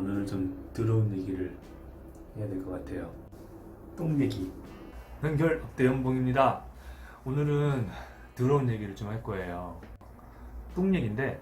오늘은 좀 더러운 얘기를 해야 될 것 같아요. 똥 얘기. 연결 대연봉입니다. 오늘은 더러운 얘기를 좀 할 거예요. 똥 얘기인데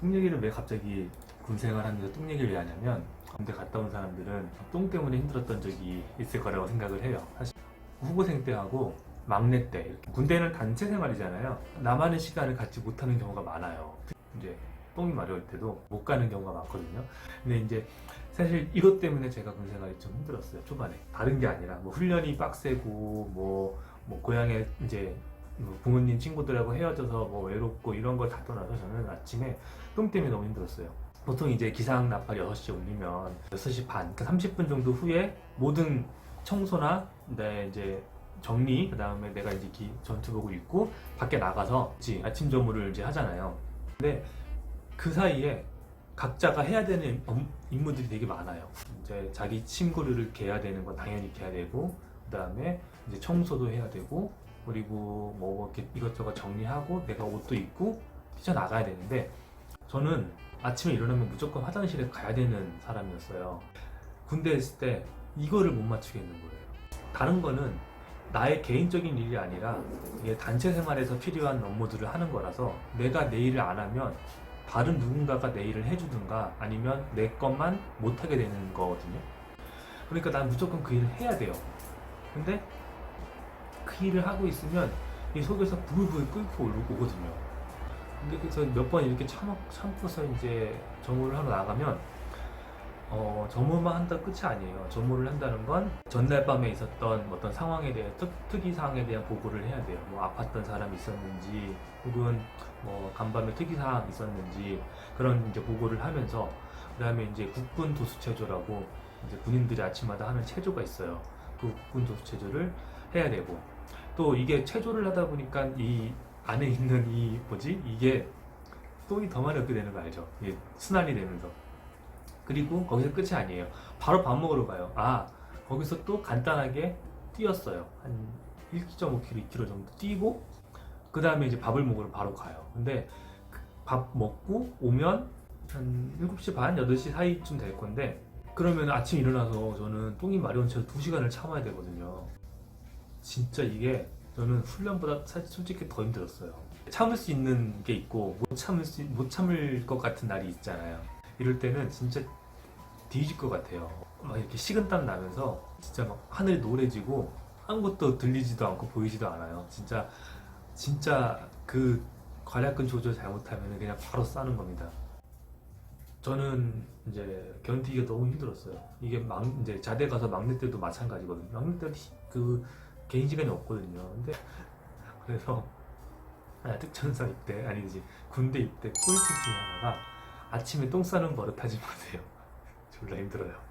똥 얘기를 왜 갑자기 군 생활하면서 똥 얘기를 왜 하냐면 군대 갔다 온 사람들은 똥 때문에 힘들었던 적이 있을 거라고 생각을 해요. 사실 후보생 때하고 막내 때. 군대는 단체 생활이잖아요. 나만의 시간을 갖지 못하는 경우가 많아요. 이제 똥이 마려울 때도 못 가는 경우가 많거든요. 근데 이제 사실 이것 때문에 제가 군 생활이 좀 힘들었어요 초반에 다른 게 아니라 뭐 훈련이 빡세고 뭐, 뭐 고향에 이제 뭐 부모님 친구들하고 헤어져서 뭐 외롭고 이런 걸 다 떠나서 저는 아침에 똥 때문에 너무 힘들었어요 보통 이제 기상 나팔 6시에 울리면 6시 반, 그러니까 30분 정도 후에 모든 청소나 네, 이제 정리, 그 다음에 내가 이제 기, 전투복을 입고 밖에 나가서 아침 점호를 이제 하잖아요. 근데 그 사이에 각자가 해야 되는 업- 임무들이 되게 많아요. 이제 자기 친구를 개야 되는 건 당연히 개야 되고, 그 다음에 이제 청소도 해야 되고, 그리고 뭐 이렇게 이것저것 정리하고 내가 옷도 입고 뛰쳐 나가야 되는데, 저는 아침에 일어나면 무조건 화장실에 가야 되는 사람이었어요. 군대에 있을 때 이거를 못 맞추겠는 거예요. 다른 거는 나의 개인적인 일이 아니라 단체 생활에서 필요한 업무들을 하는 거라서 내가 내 일을 안 하면 다른 누군가가 내 일을 해주든가 아니면 내 것만 못하게 되는 거거든요. 그러니까 난 무조건 그 일을 해야 돼요. 근데 그 일을 하고 있으면 이 속에서 부글부글 끓고 오거든요. 근데 그래서 몇 번 이렇게 참, 참고서 이제 점호를 하러 나가면 어, 점호만 한다 끝이 아니에요. 점호를 한다는 건 전날 밤에 있었던 어떤 상황에 대해 특, 특이 사항에 대한 보고를 해야 돼요. 뭐 아팠던 사람이 있었는지 혹은 뭐 간밤에 특이 사항 있었는지 그런 이제 보고를 하면서 그다음에 이제 국군 도수 체조라고 이제 군인들이 아침마다 하는 체조가 있어요. 그 국군 도수 체조를 해야 되고 또 이게 체조를 하다 보니까 이 안에 있는 이 뭐지 이게 똥이 더 많이 얻게 되는 거 알죠? 이게 순환이 되면서 그리고 거기서 끝이 아니에요. 바로 밥 먹으러 가요. 아 거기서 또 간단하게 뛰었어요. 한 1.5km, 2km 정도 뛰고 그 다음에 이제 밥을 먹으러 바로 가요. 근데 그밥 먹고 오면 한 7시 반, 8시 사이쯤 될 건데 그러면 아침 일어나서 저는 똥이 마려운 채로 2시간을 참아야 되거든요. 진짜 이게 저는 훈련보다 사실 솔직히 더 힘들었어요. 참을 수 있는 게 있고 못 참을 수, 못 참을 것 같은 날이 있잖아요. 이럴 때는 진짜 뒤질 것 같아요. 막 이렇게 식은땀 나면서 진짜 막 하늘이 노래지고 아무것도 들리지도 않고 보이지도 않아요. 진짜 진짜 그 관략근 조절 잘못하면 그냥 바로 싸는 겁니다. 저는 이제 견디기가 너무 힘들었어요. 이게 막 이제 자대 가서 막내 때도 마찬가지거든요. 막내 히- 그 개인 시간이 없거든요. 근데 그래서 아, 특전사 입대 아니지 군대 입대 꿀팁 중에 하나가 아침에 똥 싸는 버릇 하지 마세요. 졸라 힘들어요.